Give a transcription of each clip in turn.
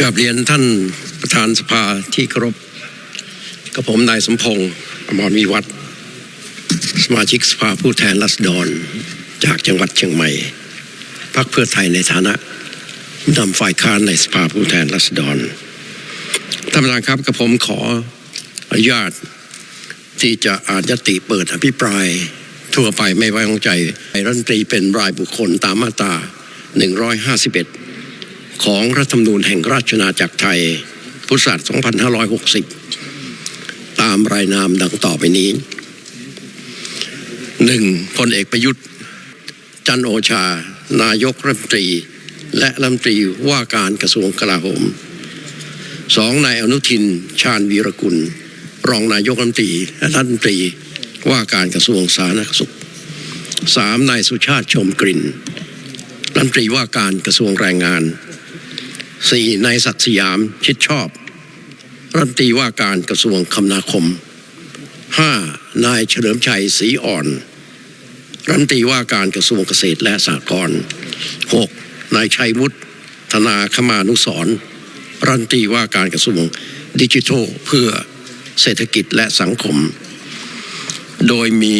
กับเรียนท่านประธานสภาที่เคารพกับผมนายสมพงศ์อมรวิวัฒน์สมาชิกสภาผู้แทนรัษฎรจากจังหวัดเชียงใหม่พรรคเพื่อไทยในฐานะนำฝ่ายค้านในสภาผู้แทนรัษฎรท่านประธานครับกับผมขออนุญาตที่จะอ่านยติเปิดอภิปรายทั่วไปไม่ไว้วางใจรัฐมนตรีเป็นรายบุคคลตามมาตรา 151 ของรัฐธรรมนูญแห่งราชอาจักรไทย พุทธศักราช 2560 ตามรายนามดังต่อไปนี้ 1. พลเอกประยุทธ์ จันโอชา นายกรัฐมนตรี และรัฐมนตรีว่าการกระทรวงกลาโหม 2. นายอนุทิน ชาญวีรกุล รองนายกรัฐมนตรี และรัฐมนตรีว่าการกระทรวงสาธารณสุข 3. นายสุชาติชมกลิ่นรัฐมนตรีว่าการกระทรวงแรงงาน 4. นายศักดิ์สยามชิดชอบ รัฐมนตรีว่าการกระทรวงคมนาคม 5. นายเฉลิมชัยศรีอ่อน รัฐมนตรีว่าการกระทรวงเกษตรและสหกรณ์ 6. นายชัยวุฒิธนาคมานุสรรัฐมนตรีว่าการกระทรวงดิจิทัลเพื่อเศรษฐกิจและสังคม โดยมี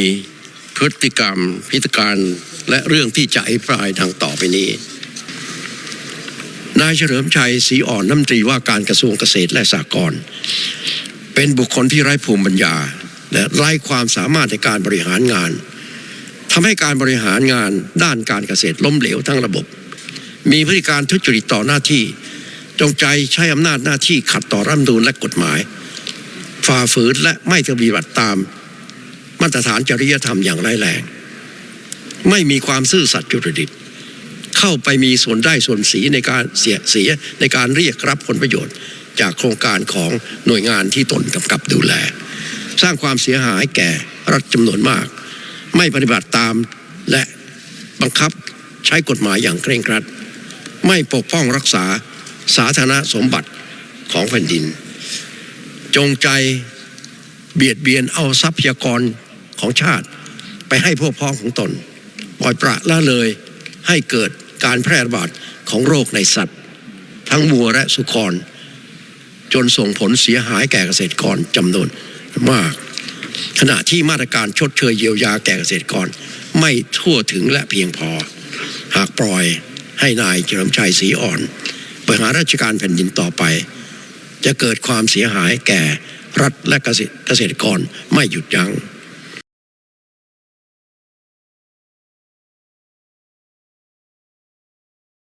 พฤติกรรมพิธการและเรื่องที่จะอภิปรายดังต่อไปนี้ นายเฉลิมชัยศรีอ่อนรัฐมนตรีว่าการกระทรวงเกษตรและสหกรณ์เป็นบุคคลที่ไร้ภูมิปัญญาและไร้ความสามารถในการบริหารงานทำให้การบริหารงานด้านการเกษตรล้มเหลวทั้งระบบ มีพฤติการทุจริตต่อหน้าที่ จงใจใช้อำนาจหน้าที่ขัดต่อรัฐธรรมนูญและกฎหมาย ฝ่าฝืนและไม่ปฏิบัติตาม มาตรฐานจริยธรรมอย่างร้ายแรง ไม่มีความซื่อสัตย์จริต เข้าไปมีส่วนได้ส่วนเสียในการเสียเสียในการเรียกรับผลประโยชน์ จากโครงการของหน่วยงานที่ตนกำกับดูแล สร้างความเสียหายแก่รัฐจำนวนมาก ไม่ปฏิบัติตามและบังคับใช้กฎหมายอย่างเคร่งครัด ไม่ปกป้องรักษาสาธารณสมบัติของแผ่นดิน จงใจเบียดเบียนเอาทรัพยากรของชาติ ไปให้พวกพ้องของตน ปล่อยปละละเลยให้เกิด การแพร่ระบาดของโรคในสัตว์ ทั้งวัวและสุกร จนส่งผลเสียหายแก่เกษตรกรจำนวนมาก ขณะที่มาตรการชดเชยเยียวยาแก่เกษตรกร ไม่ทั่วถึงและเพียงพอ หากปล่อยให้นายเฉลิมชัยศรีอ่อนบริหารราชการแผ่นดินต่อไป จะเกิดความเสียหายแก่รัฐและเกษตรกรไม่หยุดยัง้ง